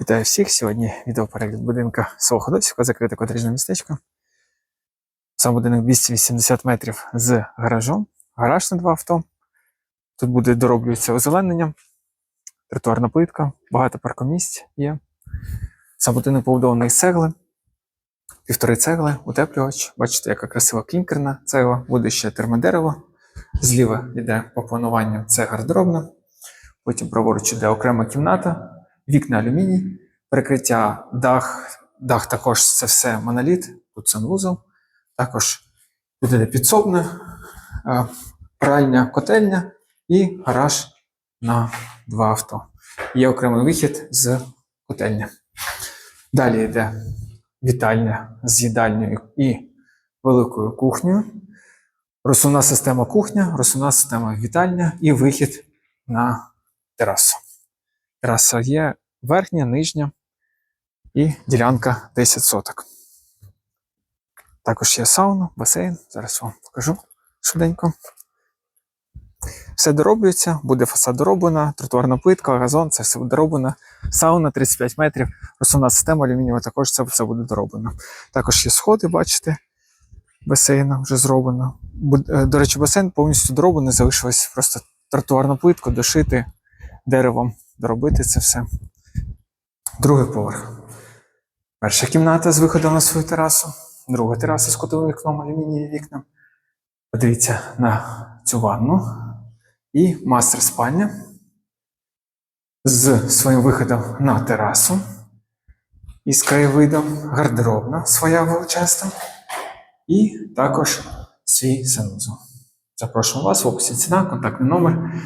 Вітаю всіх! Сьогодні відеоперегляд будинка свого Ходосівка, закрите коттеджне містечко. Сам будинок 280 метрів з гаражом, гараж на два авто. Тут буде дороблюється озеленення, тротуарна плитка, багато паркомісць є. Сам будинок побудований з цегли, півтори цегли, утеплювач. Бачите, яка красива клінкерна цегла, буде ще термодерево. Зліва йде по плануванню це гардеробна. Потім праворуч йде окрема кімната, вікна алюміній, перекриття дах. Дах також це все моноліт, тут санвузол. Також тут іде підсобне, е, пральня, котельня і гараж на два авто. Є окремий вихід з котельні. Далі йде вітальня з їдальнею і великою кухнею. Розсувна система кухня, розсувна система вітальня і вихід на терасу. Тераса є верхня, нижня і ділянка 10 соток. Також є сауна, басейн. Зараз вам покажу швиденько. Все дороблюється, буде фасад дороблена, тротуарна плитка, газон, це все дороблено. Сауна 35 метрів, розсувна система алюмінієва, також це все буде дороблено. Також є сходи, бачите, басейна вже зроблено. Е, До речі, басейн повністю дороблений, залишилось просто тротуарну плитку дошити деревом, доробити це все. Другий поверх. Перша кімната з виходом на свою терасу, друга тераса з кутовим вікном, алюмінієві вікна. Подивіться на цю ванну і мастер спальня з своїм виходом на терасу і з краєвидом гардеробна своя величезна, і також свій санузел. Запрошую вас в описі ціна, контактний номер.